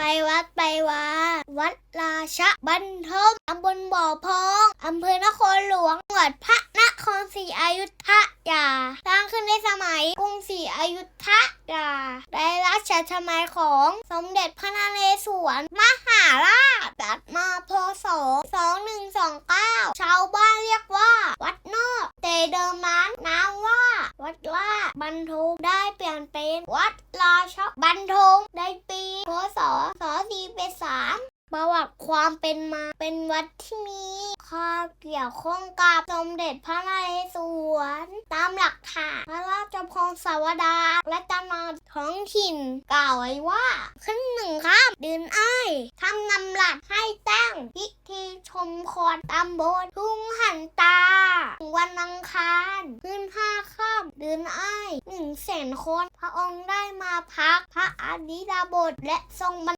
ไปวัดไปวาวัดราชบันทมตำบลบ่อพองอำเภอนครหลวงจังหวัดพระนครศรีอยุธยาสร้างขึ้นในสมัยกรุงศรีอยุธยาได้รัชสมัยของสมเด็จพระนเรศวรมหาราชจัดมาพศ2129 ชาวบ้านเรียกว่า วัดนอกแต่เดิมนั้นน้ำว่า วัดลาดบันทงได้เปลี่ยนเป็นวัดราชบันทงในปีพศส สีเป็นสามประวัติความเป็นมาเป็นวัดที่มีความเกี่ยวข้องกับสมเด็จพระนเรศวรตามหลักฐานพระราชพงศาวดารและตำนานท้องถิ่นกล่าวไว้ว่า ขึ้นหนึ่งข้ามเดือนอ้ายทำนำหลักให้ตั้งพิธีชมคอนตำบลทุ่งหันตา วันอังคารขึ้นห้าข้ามเดือนอ้ายหนึ่งแสนคน พระองค์ได้มาพักพระอนิดาบทและทรงบรร